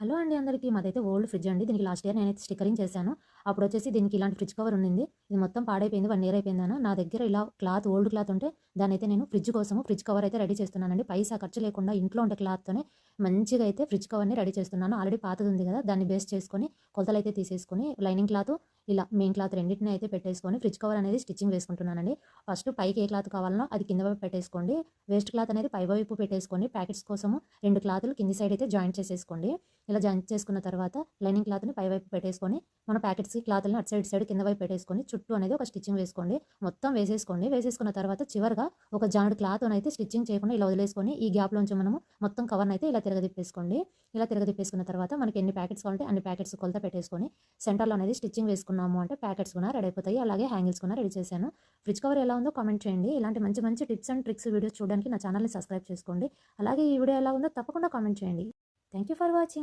Hello అండి అందరికీ. మాదైతే ఓల్డ్ ఫ్రిడ్జ్ అండి. దీనికి లాస్ట్ ఇయర్ నేనైతే స్టిక్కరింగ్ చేశాను. అప్పుడు వచ్చేసి దీనికి ఇలాంటి ఫ్రిడ్జ్ కవర్ ఉండింది. ఇది మొత్తం పాడైపోయింది వన్ ఇయర్ అయిపోయిందాను నా దగ్గర ఇలా క్లాత్ ఓల్డ్ క్లాత్ ఉంటే దాని అయితే నేను ఫ్రిడ్జ్ కోసము ఫ్రిడ్జ్ కవర్ అయితే రెడీ చేస్తున్నానండి. పైసా ఖర్చు లేకుండా ఇంట్లో ఉండే క్లాత్తోనే మంచిగా అయితే ఫ్రిడ్జ్ కవర్ని రెడీ చేస్తున్నాను. ఆల్రెడీ పాతది ఉంది కదా దాన్ని బేస్ చేసుకొని కొలతలు అయితే తీసేసుకొని లైనింగ్ క్లాత్ ఇలా మెయిన్ క్లాత్ రెండింటిని అయితే పెట్టేసుకొని ఫ్రిడ్జ్ కవర్ అనేది స్టిచ్చింగ్ వేసుకుంటున్నానండి. ఫస్ట్ పైకి ఏ క్లాత్ కావాలనో అది కింద వైపు పెట్టేసుకోండి. వేస్ట్ క్లాత్ అనేది పై వైపు పెట్టేసుకొని ప్యాకెట్స్ కోసము రెండు క్లాతులు కింది సైడ్ అయితే జాయింట్ చేసేసుకోండి. ఇలా జాయింట్ చేసుకున్న తర్వాత లైనింగ్ క్లాత్ని పై వైపు పెట్టేసుకొని మన ప్యాకెట్స్కి క్లాత్లను అటు సైడ్ సైడ్ కింద వైపు పెట్టేసుకొని చుట్టూ అనేది ఒక స్టిచ్చింగ్ వేసుకోండి. మొత్తం వేసేసుకోండి. వేసేసుకున్న తర్వాత చివరిగా ఒక జాయింట్ క్లాత్ అయితే స్టిచ్చింగ్ చేయకుండా ఇలా వదిలేసుకొని ఈ గ్యాప్లోంచి మనము మొత్తం కవర్ని అయితే ఇలా తిరగదిప్పేసుకోండి. ఇలా తిరగదిప్పేసుకున్న తర్వాత మనకి ఎన్ని ప్యాకెట్స్ కావాలంటే అన్ని ప్యాకెట్స్ కొలత పెట్టేసుకొని సెంటర్లో అనేది స్టిచ్చింగ్ వేసుకున్నాము అంటే ప్యాకెట్స్ కూడా రెడీ అయిపోతాయి. అలాగే హ్యాంగిల్స్ కూడా రెడీ చేశాను. ఫ్రిడ్జ్ కవర్ ఎలా ఉందో కామెంట్ చేయండి. ఇలాంటి మంచి మంచి టిప్స్ అండ్ ట్రిక్స్ వీడియోస్ చూడడానికి నా ఛానల్ని సబ్స్క్రైబ్ చేసుకోండి. అలాగే ఈ వీడియో ఎలా ఉందో తప్పకుండా కామెంట్ చేయండి. Thank you for watching